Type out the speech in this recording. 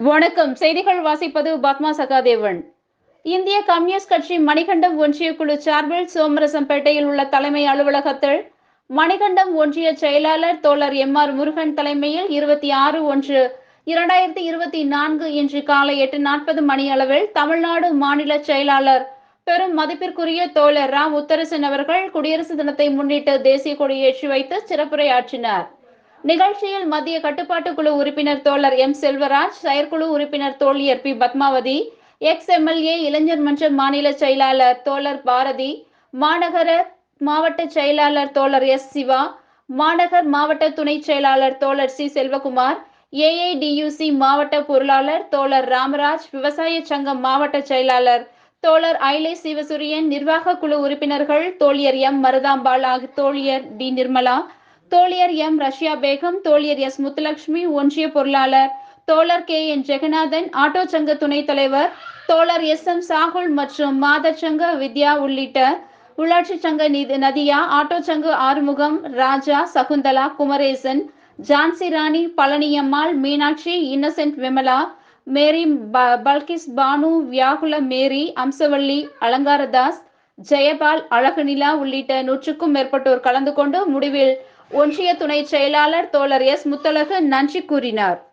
வணக்கம். செய்திகள் வாசிப்பது பத்மா சகாதேவன். இந்திய கம்யூனிஸ்ட் கட்சி மணிகண்டம் ஒன்றிய குழு சார்பில் சோமரசம்பேட்டையில் உள்ள தலைமை அலுவலகத்தில் மணிகண்டம் ஒன்றிய செயலாளர் தோழர் எம் ஆர் முருகன் தலைமையில் இருபத்தி ஆறு ஒன்று இரண்டாயிரத்தி இருபத்தி நான்கு இன்று காலை எட்டு நாற்பது மணி அளவில் தமிழ்நாடு மாநில செயலாளர் பெரும் மதிப்பிற்குரிய தோழர் ரா. உத்தரசன் அவர்கள் குடியரசு தினத்தை முன்னிட்டு தேசிய கொடியேற்றி வைத்து சிறப்புரையாற்றினார். நிகழ்ச்சியில் மத்திய கட்டுப்பாட்டு குழு உறுப்பினர் தோழர் எம் செல்வராஜ் செயற்குழு உறுப்பினர் தோழியர் பி. பத்மாவதி எக்ஸ் எம்எல்ஏ இளைஞர் மன்ற மாநில செயலாளர் தோழர் பாரதி மாநகர மாவட்ட செயலாளர் தோழர் எஸ் சிவா மாநகர் மாவட்ட துணை செயலாளர் தோழர் சி. செல்வகுமார் ஏஐடியூசி மாவட்ட பொருளாளர் தோழர் ராமராஜ் விவசாய சங்கம் மாவட்ட செயலாளர் தோழர் ஐலே சிவசூரியன் நிர்வாக குழு உறுப்பினர்கள் தோழியர் எம். மருதாம்பாள் ஆகிய தோழியர் டி. நிர்மலா தோழியர் எம். ரஷ்யா பேகம் தோழியர் எஸ். முத்துலட்சுமி ஒன்றிய பொருளாளர் தோழர் கே. என். ஜெகநாதன் ஆட்டோ சங்க துணைத் தலைவர் தோழர் எஸ். எம். சாகுல் மற்றும் மாதர் சங்க வித்யா உள்ளிட்ட உள்ளாட்சி சங்க நிதி நதியா ஆட்டோ சங்க ஆறுமுகம் ராஜா சகுந்தலா குமரேசன் ஜான்சி ராணி பழனியம்மாள் மீனாட்சி இன்னசென்ட் விமலா மேரி ப- பல்கிஸ் பானு வியாகுல மேரி அம்சவள்ளி அலங்காரதாஸ் ஜெயபால் அழகுநிலா உள்ளிட்ட நூற்றுக்கும் மேற்பட்டோர் கலந்து கொண்டு முடிவில் ஒன்றிய துணை செயலாளர் தோழர் எஸ் முத்தழகு நன்றி கூறினார்.